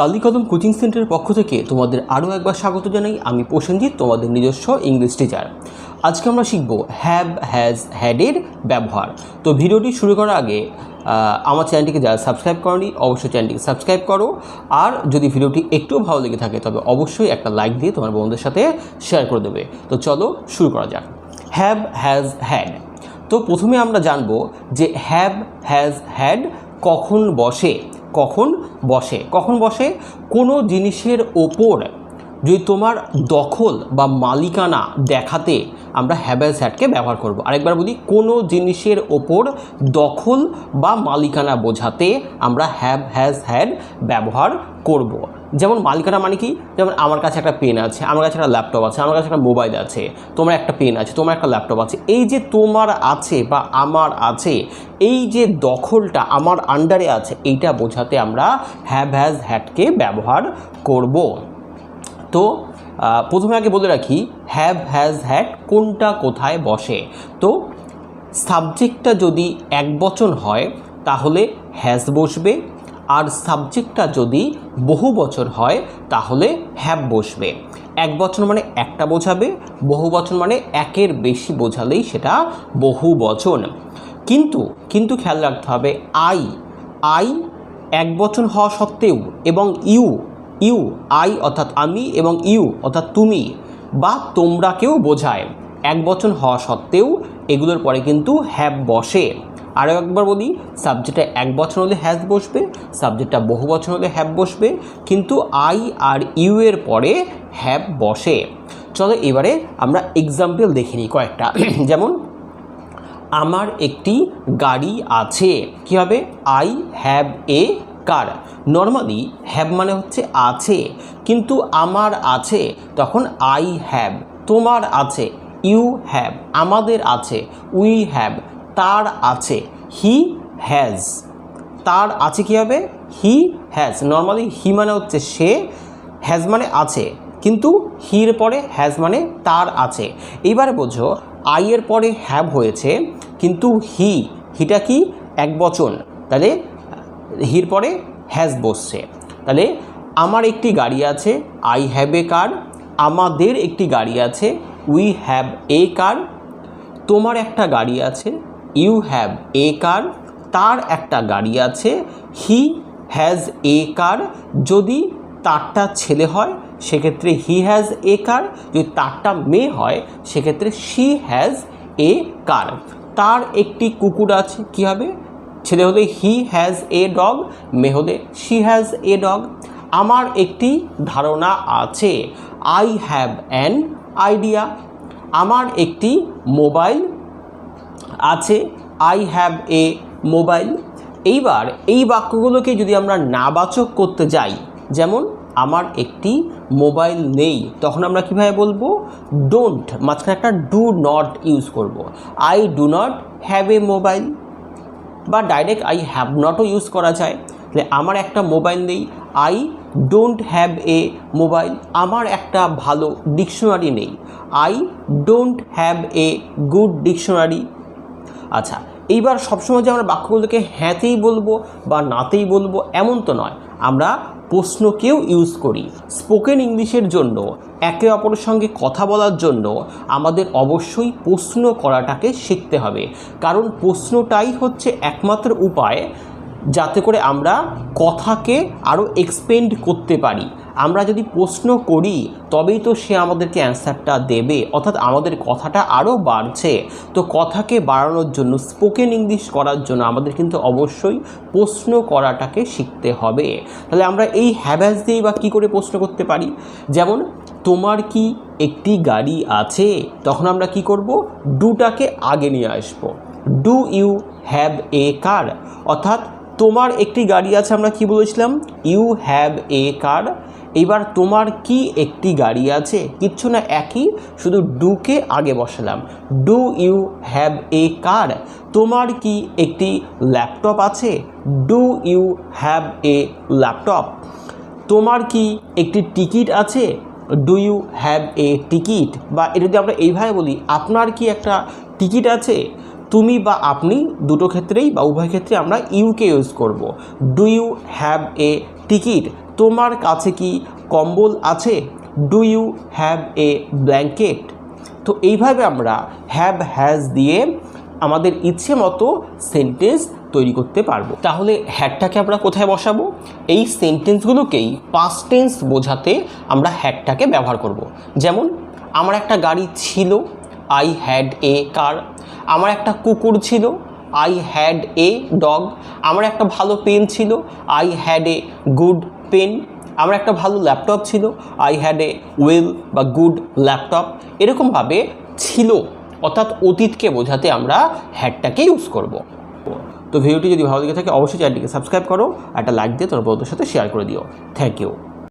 কালিকদম coaching সেন্টারের পক্ষ থেকে তোমাদের আরও একবার স্বাগত জানাই। আমি প্রসেনজিৎ, তোমাদের নিজস্ব ইংলিশ টিচার আজকে আমরা শিখব হ্যাভ হ্যাজ হ্যাডের ব্যবহার। তো ভিডিওটি শুরু করার আগে আমার চ্যানেলটিকে যারা সাবস্ক্রাইব করনি, অবশ্যই চ্যানেলটিকে সাবস্ক্রাইব করো। আর যদি ভিডিওটি একটুও ভালো লেগে থাকে, তবে অবশ্যই একটা লাইক দিয়ে তোমার বন্ধুদের সাথে শেয়ার করে দেবে। তো চলো শুরু করা যাক। হ্যাভ হ্যাজ হ্যাড তো প্রথমে আমরা জানব যে হ্যাভ হ্যাজ হ্যাড কখন বসে। কখন বসে? কখন বসে? কোনো জিনিসের ওপর যদি তোমার দখল বা মালিকানা দেখাতে আমরা হ্যাজ হ্যাডকে ব্যবহার করব। আরেকবার বলি, কোনো জিনিসের ওপর দখল বা মালিকানা বোঝাতে আমরা হ্যাভ হ্যাজ হ্যাড ব্যবহার করব। যেমন মালিকানা মানে কি? যেমন আমার কাছে একটা পেন আছে, আমার কাছে একটা ল্যাপটপ আছে, আমার কাছে একটা মোবাইল আছে, তোমার একটা পেন আছে, তোমার একটা ল্যাপটপ আছে, এই যে তোমার আছে বা আমার আছে, এই যে দখলটা আমার আন্ডারে আছে, এইটা বোঝাতে আমরা হ্যাভ হ্যাজ হ্যাডকে ব্যবহার করব। তো প্রথমে আগে বলে রাখি হ্যাভ হ্যাজ হ্যাড কোনটা কোথায় বসে। তো সাবজেক্টটা যদি এক বচন হয়, তাহলে হ্যাজ বসবে। আর সাবজেক্টটা যদি বহু বছর হয়, তাহলে হ্যাভ বসবে। এক বছর মানে একটা বোঝাবে, বহু বচন মানে একের বেশি বোঝালেই সেটা বহু বচন। কিন্তু কিন্তু খেয়াল রাখতে হবে আই আই এক বচন হওয়া সত্ত্বেও এবং ইউ ইউ, আই অর্থাৎ আমি এবং ইউ অর্থাৎ তুমি বা তোমরাকেও বোঝায়। এক বচন হওয়া সত্ত্বেও এগুলোর পরে কিন্তু হ্যাভ বসে। আরও একবার বলি সাবজেক্টটা এক বছর হলে হ্যাজ বসবে সাবজেক্টটা বহু বছর হলে হ্যাভ বসবে, কিন্তু আই আর ইউ এর পরে হ্যাভ বসে। চলো এবারে আমরা এক্সাম্পল দেখে নিই কয়েকটা। যেমন, আমার একটি গাড়ি আছে। কী হবে? I have a car? Normally have মানে হচ্ছে আছে। কিন্তু আমার আছে, তখন আই হ্যাভ তোমার আছে ইউ হ্যাভ আমাদের আছে উই হ্যাভ তার আছে হি হ্যাজ তার আছে কী হবে? হি হ্যাজ নর্মালি হি মানে হচ্ছে সে হ্যাজ মানে আছে। কিন্তু হির পরে হ্যাজ মানে তার আছে। এইবারে বোঝো আই এর পরে হ্যাভ হয়েছে, কিন্তু হি হিটা কি? এক বচন। তাহলে হির পরে হ্যাজ বসছে। তাহলে আমার একটি গাড়ি আছে আই হ্যাভ এ কার আমাদের একটি গাড়ি আছে উই হ্যাভ এ কার তোমার একটা গাড়ি আছে ইউ হ্যাভ এ কার তার একটা গাড়ি আছে হি হ্যাজ এ কার যদি তারটা ছেলে হয়, সেক্ষেত্রে হি হ্যাজ এ কার যদি তারটা মেয়ে হয়, সেক্ষেত্রে শি হ্যাজ এ কার তার একটি কুকুর আছে, কী হবে? ছেলে হলে হি হ্যাজ এ ডগ মেয়ে হলে শি হ্যাজ এ ডগ আমার একটি ধারণা আছে আই হ্যাভ অ্যান আইডিয়া আমার একটি মোবাইল আছে আই হ্যাভ এ মোবাইল এইবার এই বাক্যগুলোকে যদি আমরা নাবাচক করতে যাই, যেমন, আমার একটি মোবাইল নেই, তখন আমরা কীভাবে বলব? ডোন্ট মাঝখানে একটা ডু নট ইউজ করব। I do not have a mobile বা ডাইরেক্ট আই হ্যাভ নটও ইউজ করা যায়। তাহলে আমার একটা মোবাইল নেই I don't have a mobile আমার একটা ভালো ডিকশনারি নেই। I don't have a good dictionary আচ্ছা এইবার সবসময় যে আমরা বাক্যগুলোকে হ্যাঁতেই বলব বা নাতেই বলব, এমন তো নয়। আমরা প্রশ্নকেও ইউজ করি। স্পোকেন ইংলিশের জন্য, একে অপরের সঙ্গে কথা বলার জন্য আমাদের অবশ্যই প্রশ্ন করাটাকে শিখতে হবে। কারণ প্রশ্নটাই হচ্ছে একমাত্র উপায়, যাতে করে আমরা কথাকে আরও এক্সপেন্ড করতে পারি। আমরা যদি প্রশ্ন করি, তবেই তো সে আমাদেরকে অ্যান্সারটা দেবে। অর্থাৎ আমাদের কথাটা আরও বাড়ছে। তো কথাকে বাড়ানোর জন্য স্পোকেন ইংলিশ করার জন্য আমাদের কিন্তু অবশ্যই প্রশ্ন করাটাকে শিখতে হবে। তাহলে আমরা এই হ্যাভ্যাস দিয়েই বা কী করে প্রশ্ন করতে পারি? যেমন, তোমার কি একটি গাড়ি আছে? তখন আমরা কি করব? ডুটাকে আগে নিয়ে আসব। Do you have a car অর্থাৎ, তোমার একটি গাড়ি আছে, আমরা কি বলেছিলাম? ইউ হ্যাভ এ কার এইবার তোমার কি একটি গাড়ি আছে? কিচ্ছু না, একই। শুধু ডুকে আগে বসালাম। Do you have a car? তোমার কি একটি ল্যাপটপ আছে? Do you have a laptop. তোমার কি একটি টিকিট আছে? Do you have a ticket? বা এটা যদি আমরা এইভাবে বলি, আপনার কি একটা টিকিট আছে? তুমি বা আপনি দুটো ক্ষেত্রেই বা উভয় ক্ষেত্রে আমরা ইউকে ইউজ করব। Do you have a ticket? তোমার কাছে কি কম্বল আছে? Do you have a blanket তো এইভাবে আমরা হ্যাভ হ্যাজ দিয়ে আমাদের ইচ্ছে মতো সেন্টেন্স তৈরি করতে পারব। তাহলে হ্যাডটাকে আমরা কোথায় বসাবো? এই সেন্টেন্সগুলোকেই পাস্ট টেন্স বোঝাতে আমরা হ্যাডটাকে ব্যবহার করব। যেমন, আমার একটা গাড়ি ছিল আই হ্যাড এ কার আমার একটা কুকুর ছিল আই হ্যাড এ ডগ আমার একটা ভালো পেন ছিল I had a good pen. আমার একটা ভালো ল্যাপটপ ছিল। আই হ্যাড এ ওয়েল বা গুড ল্যাপটপ এরকমভাবে ছিল। অর্থাৎ অতীতকে বোঝাতে আমরা হ্যাডটাকে ইউজ করব। তো ভিডিওটি যদি ভালো লেগে থাকে, অবশ্যই চ্যানেলটিকে সাবস্ক্রাইব করো, একটা লাইক দিয়ে তোমার বন্ধুদের সাথে শেয়ার করে দিও। Thank you